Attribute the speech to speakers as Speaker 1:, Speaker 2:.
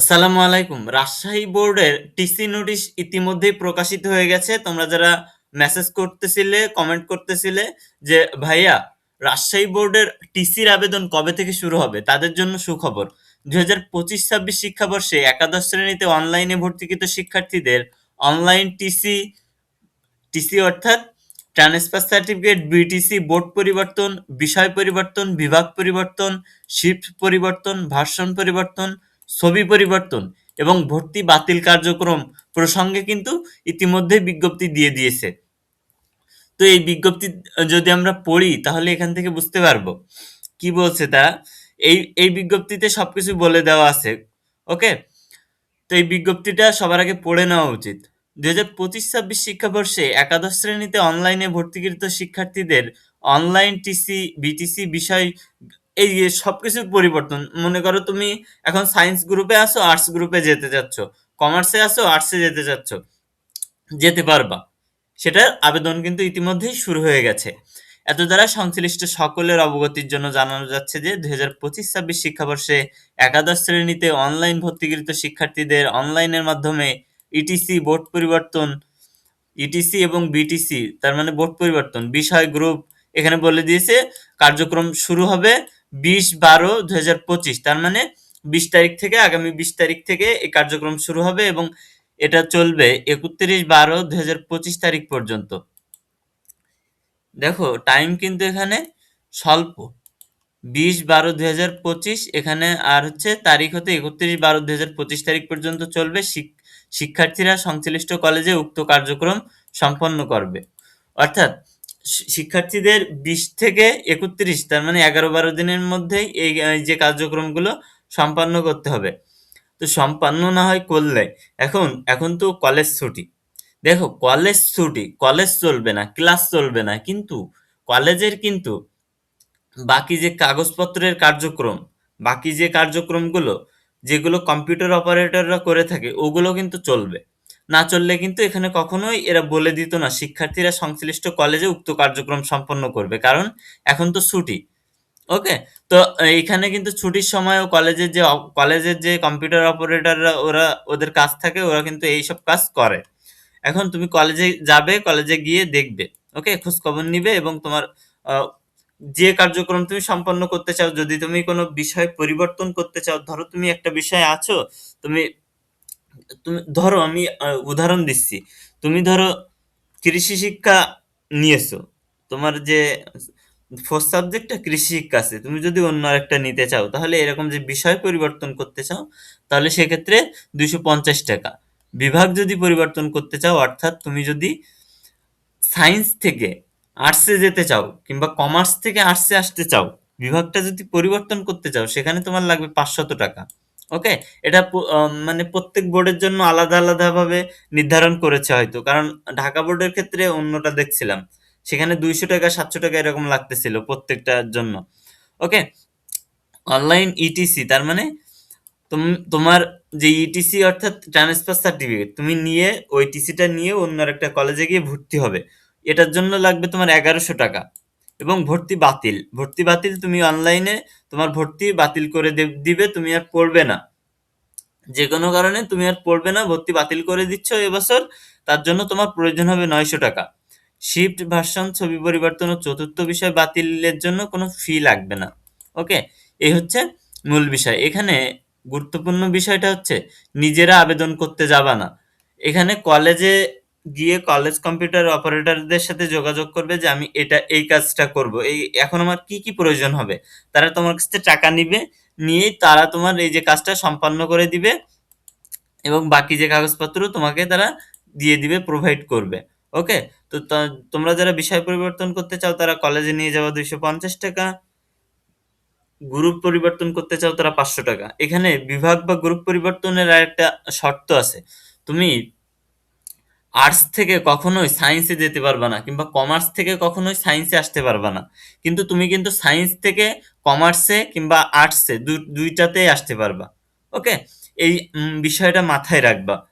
Speaker 1: আসসালামু আলাইকুম। রাজশাহী বোর্ডের টিসি নোটিশ ইতিমধ্যেই প্রকাশিত হয়ে গেছে। তোমরা যারা মেসেজ করতেছিলে, কমেন্ট করতেছিলে যে, "ভাইয়া রাজশাহী বোর্ডের টিসির আবেদন কবে থেকে শুরু হবে?" তাদের জন্য সুখবর। ২০২৫-২৬ শিক্ষাবর্ষে একাদশ শ্রেণীতে অনলাইনে ভর্তিকৃত শিক্ষার্থীদের অনলাইন টিসি, টিসি অর্থাৎ ট্রান্সফার সার্টিফিকেট, বিটিসি, বোর্ড পরিবর্তন, বিষয় পরিবর্তন, বিভাগ পরিবর্তন, শিফট পরিবর্তন, ভার্সন পরিবর্তন, ছবি পরিবর্তন এবং ভর্তি বাতিল কার্যক্রম প্রসঙ্গে কিন্তু ইতিমধ্যেই বিজ্ঞপ্তি দিয়ে দিয়েছে। তো এই বিজ্ঞপ্তি যদি আমরা পড়ি তাহলে এখান থেকে বুঝতে পারব। কি বলছে তারা? এই, এই বিজ্ঞপ্তিতে সবকিছু বলে দেওয়া আছে। ওকে? তো এই বিজ্ঞপ্তিটা সবার আগে পড়ে নেওয়া উচিত। ২০২৫-২৬ শিক্ষাবর্ষে একাদশ শ্রেণীতে অনলাইনে ভর্তিকৃত শিক্ষার্থীদের অনলাইন টিসি, বিটিসি বিষয় এই যে সবকিছুর পরিবর্তন। মনে করো তুমি এখন সায়েন্স গ্রুপে আসো আর্টস গ্রুপে যেতে চাচ্ছ। কমার্সে আসো আর্টসে যেতে চাচ্ছ। যেতে পারবা। সেটার আবেদন কিন্তু ইতিমধ্যেই শুরু হয়ে গেছে। এত দ্বারা সংশ্লিষ্ট সকলের অবগতির জন্য জানানো যাচ্ছে যে ২০২৫-২৬ শিক্ষাবর্ষে একাদশ শ্রেণীতে অনলাইন ভর্তিকৃত শিক্ষার্থীদের অনলাইনের মাধ্যমে ইটিসি, বোর্ড পরিবর্তন, ইটিসি এবং বিটিসি তার মানে বোর্ড পরিবর্তন, বিষয় গ্রুপ এখানে বলে দিয়েছে কার্যক্রম শুরু হবে ২০-১২-২০২৫ তার মানে ২০ তারিখ থেকে, আগামী ২০ তারিখ থেকে এই কার্যক্রম শুরু হবে এবং এটা চলবে ৩১-১২-২০২৫ তারিখ পর্যন্ত। দেখো টাইম কিন্তু এখানে স্বল্প। ২০-১২-২০২৫ এখানে আর হচ্ছে তারিখ হতে ৩১-১২-২০২৫ তারিখ পর্যন্ত চলবে। শিক, শিক্ষার্থীরা সংশ্লিষ্ট কলেজে উক্ত কার্যক্রম সম্পন্ন করবে। অর্থাৎ শিক্ষার্থীদের ২০ থেকে ৩১ তার মানে ১১-১২ দিনের মধ্যেই এই যে কার্যক্রমগুলো সম্পন্ন করতে হবে। তো সম্পন্ন না হয় করলে এখন, এখন তো কলেজ ছুটি। দেখো কলেজ ছুটি, কলেজ চলবে না, ক্লাস চলবে না। কিন্তু কলেজের কিন্তু বাকি যে কাগজপত্রের কার্যক্রম, বাকি যে কার্যক্রমগুলো যেগুলো কম্পিউটার অপারেটররা করে থাকে ওগুলো কিন্তু চলবে। না চললে কিন্তু এখানে কখনোই এরা বলে দিত না শিক্ষার্থীরা সংশ্লিষ্ট কলেজে উক্ত কার্যক্রম সম্পন্ন করবে। কারণ এখন তো ছুটি। ওকে? তো এখানে কিন্তু ছুটির সময়ও কলেজের যে কলেজের যে কম্পিউটার অপারেটররা ওরা ওদের কাজ থাকে ওরা কিন্তু এইসব কাজ করে। এখন তুমি কলেজে যাবে, কলেজে গিয়ে দেখবে। ওকে? খোঁজখবর নিবে এবং তোমার যে কার্যক্রম তুমি সম্পন্ন করতে চাও, যদি তুমি কোনো বিষয় পরিবর্তন করতে চাও, ধরো তুমি একটা বিষয়ে আছো, তুমি তুমি ধরো আমি উদাহরণ দিচ্ছি। তুমি ধরো কৃষি শিক্ষা নিয়েছো। তোমার যে 4th সাবজেক্টটা কৃষি শিক্ষা আছে। তুমি যদি অন্য আরেকটা নিতে চাও তাহলে এরকম যে বিষয় পরিবর্তন করতে চাও তাহলে সেক্ষেত্রে ৳২৫০ বিভাগ যদি পরিবর্তন করতে চাও অর্থাৎ তুমি যদি সায়েন্স থেকে আর্টসে যেতে চাও কিংবা কমার্স থেকে আর্টসে আসতে চাও, বিভাগটা যদি পরিবর্তন করতে চাও সেখানে তোমার লাগবে ৳৫০০ ওকে? এটা মানে প্রত্যেক বোর্ডের জন্য আলাদা, আলাদাভাবে নির্ধারণ করেছে হয়তো। কারণ ঢাকা বোর্ডের ক্ষেত্রে অন্যটা দেখছিলাম। সেখানে ৳২০০ ৳৭০০ এরকম লাগতেছিল প্রত্যেকটার জন্য। ওকে? অনলাইন ইটিসি তার মানে তুম তোমার যে ইটিসি অর্থাৎ ট্রান্সফার সার্টিফিকেট তুমি নিয়ে ওই টিসিটা নিয়ে অন্য আরেকটা কলেজে গিয়ে ভর্তি হবে। এটার জন্য লাগবে তোমার ৳১১০০ এবং ভর্তি বাতিল। ভর্তি বাতিল তুমি অনলাইনে তোমার ভর্তি বাতিল করে দিবে তুমি আর পড়বে না। যে কোনো কারণে তুমি আর পড়বে না, ভর্তি বাতিল করে দিচ্ছ এবছর। তার জন্য তোমার প্রয়োজন হবে ৳৯০০ শিফট, ভার্সন, ছবি পরিবর্তন ও চতুর্থ বিষয় বাতিলের জন্য কোনো ফি লাগবে না। ওকে? এই হচ্ছে মূল বিষয়। এখানে গুরুত্বপূর্ণ বিষয়টা হচ্ছে নিজেরা আবেদন করতে যাবা না। এখানে কলেজে গিয়ে কলেজ কম্পিউটার অপারেটরদের সাথে যোগাযোগ করবে যে আমি এটা এই কাজটা করব। এই এখন আমার কি, কি প্রয়োজন হবে? তারা তোমার কাছ থেকে টাকা নিবে, নিয়েই তারা তোমার এই যে কাজটা সম্পন্ন করে দিবে এবং বাকি যে কাগজপত্র তোমাকে তারা দিয়ে দিবে, প্রোভাইড করবে। ওকে? তো তোমরা যারা বিষয় পরিবর্তন করতে চাও তারা কলেজে নিয়ে যাওয়া ৳২৫০ গ্রুপ পরিবর্তন করতে চাও তারা ৳৫০০ এখানে বিভাগ বা গ্রুপ পরিবর্তনের আরেকটা শর্ত আছে। তুমি আর্টস থেকে কখনোই সায়েন্সে যেতে পারবে না, কিংবা কমার্স থেকে কখনোই সায়েন্সে আসতে পারবে না। কিন্তু তুমি কিন্তু সায়েন্স থেকে কমার্সে কিংবা আর্টসে দুইটাতেই ২ আসতে পারবা। ওকে? এই বিষয়টা মাথায় রাখবা।